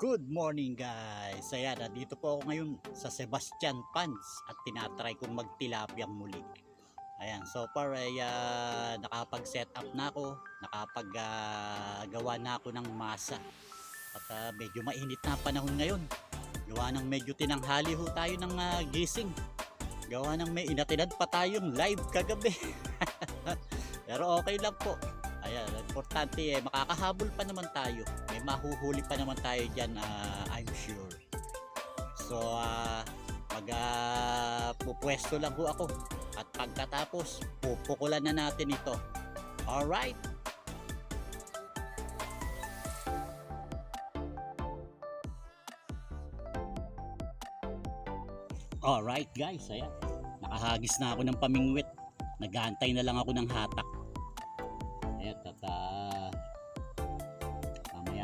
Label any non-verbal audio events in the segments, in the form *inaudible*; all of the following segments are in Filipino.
Good morning guys! Ayan, dito po ako ngayon sa Sebastian Pans at tinatry kong magtilapyang muli. Ayan, so far ay ah, nakapag-set up na ako, nakapag-gawa na ako ng masa. At ah, medyo mainit na panahon ngayon. Gawa ng medyo tinanghali ho tayo ng ah, gising. Gawa ng may inatinad pa tayong live kagabi. *laughs* Pero okay lang po. Ayan, importante eh, makakahabol pa naman tayo. May mahuhuli pa naman tayo dyan, ah, I'm sure. So, ah, mag pupwesto lang ho ako. At pagkatapos, pupukulan na natin ito. Alright? Alright guys, ayan. Nakahagis na ako ng pamingwit. Nagantay na lang ako ng hatak.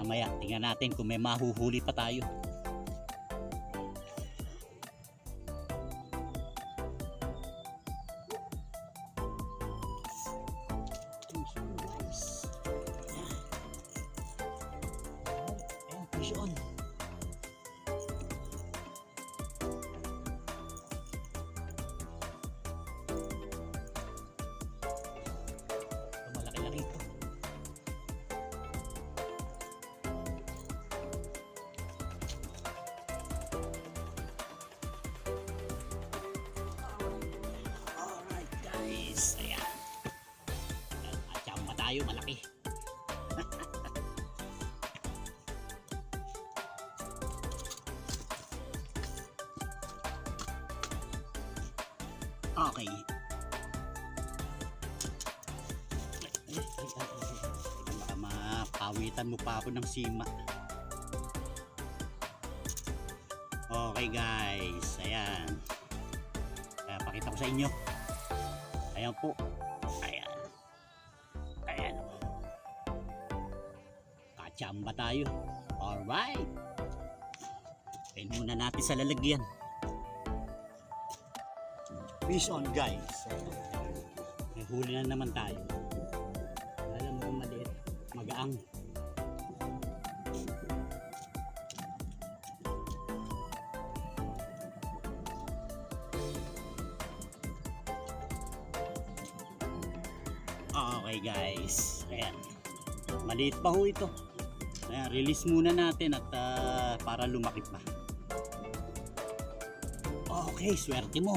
Mamaya. Maya tingnan natin kung may mahuhuli pa tayo. Ayan, tayo, malaki. *laughs* okay. Ay, ay, ay, ay. Baka mapawitan mo pa ako ng sima. Okay guys, ayan. Kaya pakita ko sa inyo. Ayan po. Kachamba tayo. Alright. Kain muna natin sa lalagyan. Fish on guys. May huli na naman tayo. Alam mo maliit. Magaang. Okay guys. Ayan. Maliit pa ho ito. Ayan, release muna natin at ah, para lumaki pa. Okay, swerte mo.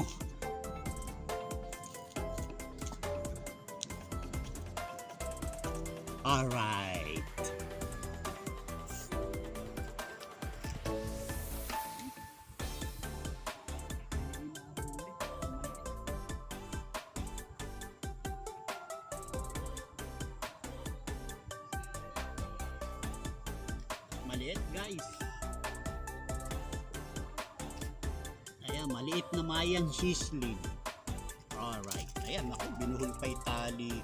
Alright. Guys. Ayan, maliit na mayang sisling. Alright. Ayan, ako, binuhol pa tali.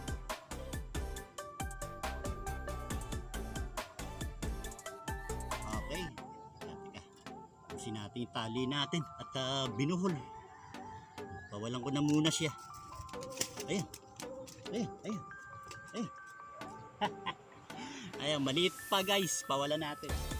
Okay. Pusin natin yung tali natin at ah, binuhol. Pawalan ko na muna siya. Ayan. Ayan, ayan. Ayan. *laughs* ayan, maliit pa guys. Pawalan natin.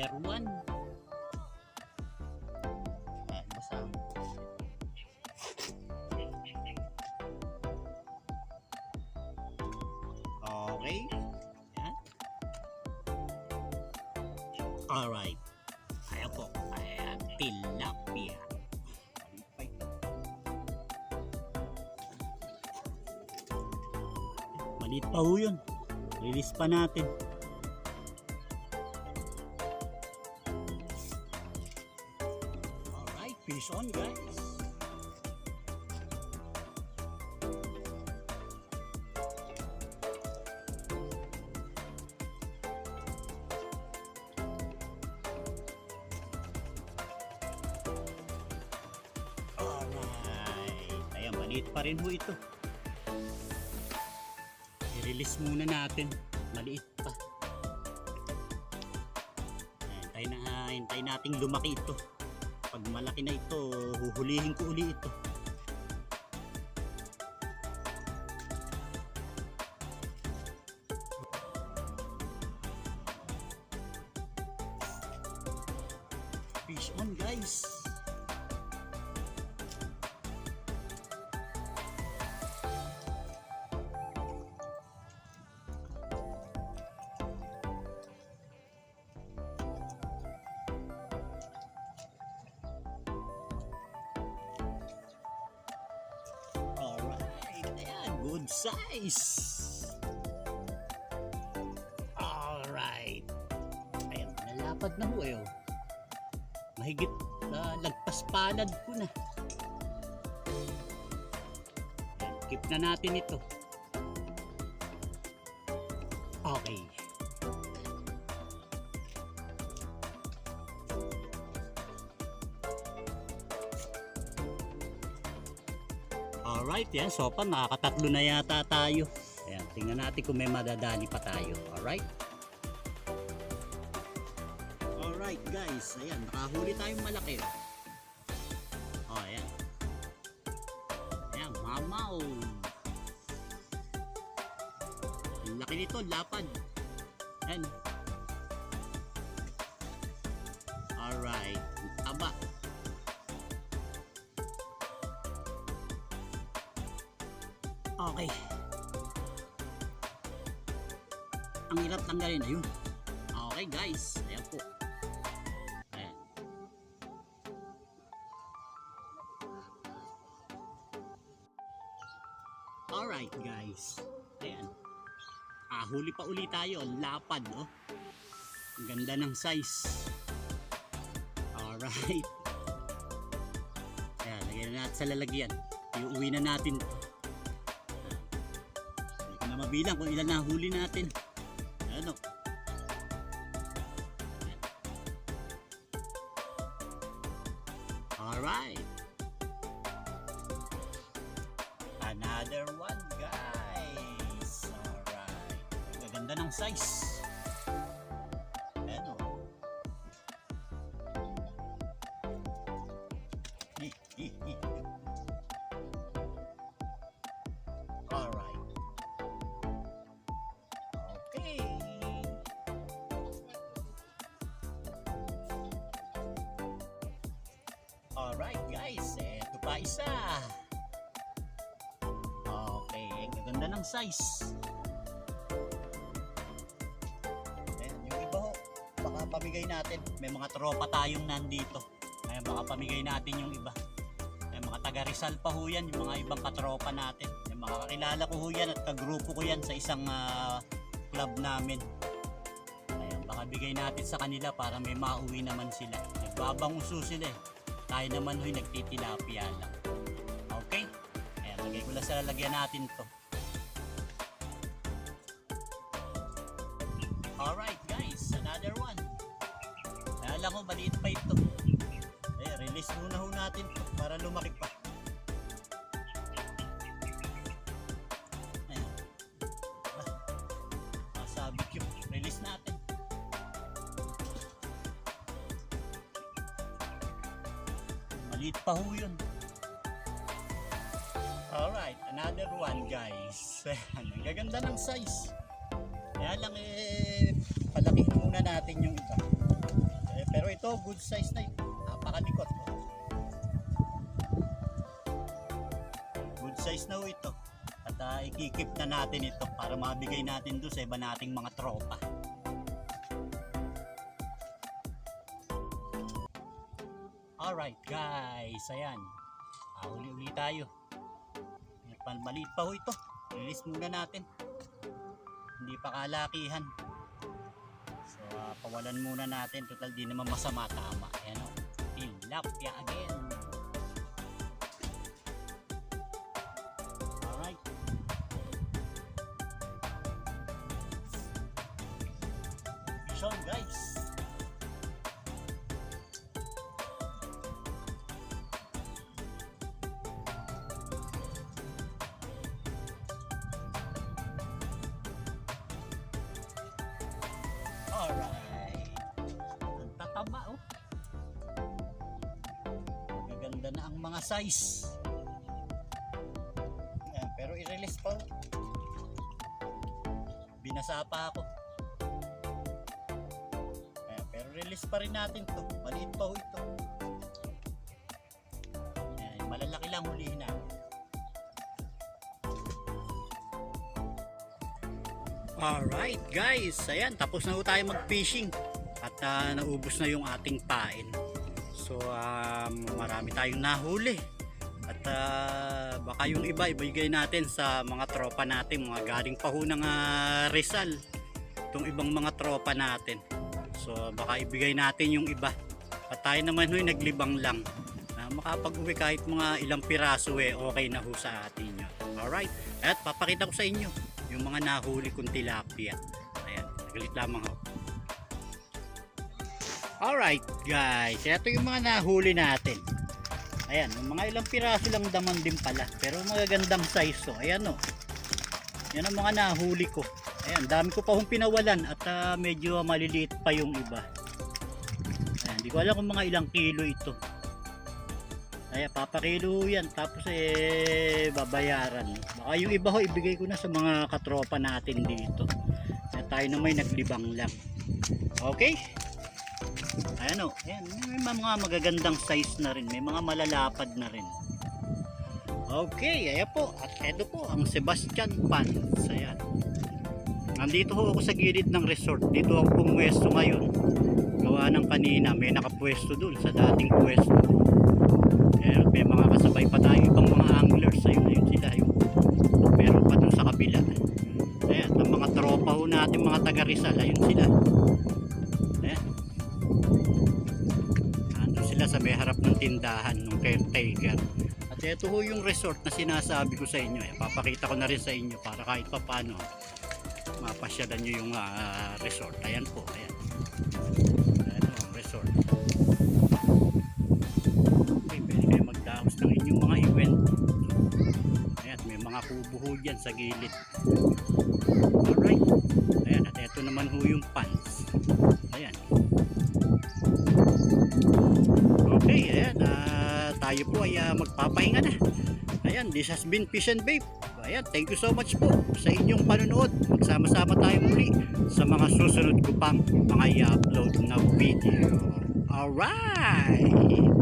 Another one. Ayan, basta. Okay. Ayan. Alright. Ayan po. Ayan. Tilapia. Maliit pa ho yun. Release pa natin. Maliit pa rin ho ito. I-release muna natin. Maliit pa. Hintay na, hintay nating lumaki ito. Pag malaki na ito, huhulihin ko uli ito. Good size. Alright. Ayan, nalapad na ho eh. oh. Mahigit na lagpas palad ko na. Ayan, keep na natin ito. Okay. Alright, yan. So pa, nakakatatlo na yata tayo. Ayan, tingnan natin kung may madadali pa tayo. Alright? Alright guys, ayan, nakahuli tayong malaki. Oh, ayan. Ayan, mamaw. Ang laki nito, lapad. Ayan. Tanggalin, ayun. Okay guys, ayan po. Ayan. Alright guys. Ayan. Ah, huli pa uli tayo. Lapad, no? Ang ganda ng size. Alright. Ayan, lagyan na natin sa lalagyan. Iuwi na natin. Hindi ko na mabilang kung ilan na huli natin. Ano? Alright. Another one, guys. Alright. Gaganda ng size. Ano? Alright. *laughs* isa. Okay, ang gaganda ng size. Ayan, yung iba ho, baka pamigay natin. May mga tropa tayong nandito. Ayan, baka pamigay natin yung iba. Ayan, mga taga Rizal pa ho yan, yung mga ibang katropa natin. Ayan, mga kakilala ko ho yan at kagrupo ko yan sa isang ah, club namin. Ayan, baka bigay natin sa kanila para may mauwi naman sila. Nagbabanguso sila eh. Tayo naman ho'y nagtitilapia lang. Okay? Ayan, lagay ko lang sa lalagyan natin to. Alright guys, another one. Kaya lang ko, maliit pa ito. Eh, release muna ho natin to para lumaki pa. Maliit pa ho yun. Alright, another one guys. *laughs* Ang gaganda ng size. Kaya lang eh, palakihin muna natin yung iba. Eh, pero ito, good size na ito. Napakalikot. Good size na ito. At uh, ikikip na natin ito para mabigay natin doon sa iba nating mga tropa. Alright guys, ayan. Ah, uli-uli tayo. Maliit pa ho ito. Release muna natin. Hindi pa kalakihan. So, ah, pawalan muna natin. Total di naman masama tama. Ayan o. Tilapia again. Alright. Fish on guys. Size. Ayan, pero i-release pa. Binasa pa ako. Ayan, pero release pa rin natin to. Maliit pa ho ito. Ayan, malalaki lang hulihin na. Alright guys, ayan tapos na ho tayo mag-fishing at ah, naubos na yung ating pain. So um, marami tayong nahuli at ah, baka yung iba ibigay natin sa mga tropa natin, mga galing pa ah, Rizal. Itong ibang mga tropa natin. So baka ibigay natin yung iba. At tayo naman ho'y naglibang lang. Ah, makapag-uwi kahit mga ilang piraso eh, okay na ho sa atin yun. Alright, at papakita ko sa inyo yung mga nahuli kong tilapia. Ayan, nagalit lamang ho. Alright guys, ito yung mga nahuli natin. Ayan, mga ilang piraso lang daman din pala. Pero magagandang size to. Ayan o. Yan ang mga nahuli ko. Ayan, dami ko pa hong pinawalan at ah, medyo maliliit pa yung iba. Ayan, hindi ko alam kung mga ilang kilo ito. Ayan, papakilo yan. Tapos eh, babayaran. Baka yung iba ho, ibigay ko na sa mga katropa natin dito. Kaya tayo na may naglibang lang. Okay? Ayan o. Ayan, may mga magagandang size na rin. May mga malalapad na rin. Okay, ayan po. At eto po, ang Sebastian Pans. Ayan. Nandito ho ako sa gilid ng resort. Dito ako pumwesto ngayon. Gawa ng kanina, may nakapwesto dun sa dating pwesto. Ayan, may mga kasabay pa tayo ibang mga anglers. Ayun. Sila sa may harap ng tindahan ng caretaker. At ito ho yung resort na sinasabi ko sa inyo. Eh. Papakita ko na rin sa inyo para kahit pa paano mapasyalan nyo yung ah, resort. Ayan po. Ayan. Ayan ho, ang resort. Okay, pwede kayo magdaos ng inyong mga event. Ayan, may mga kubo ho dyan sa gilid. Alright. Ayan, at ito naman ho yung pants. Tayo po ay ah, magpapahinga na. Ayan, this has been Fish and Babe. Ayan, thank you so much po sa inyong panonood. Magsama-sama tayo muli sa mga susunod ko pang mga i-upload na video. Alright!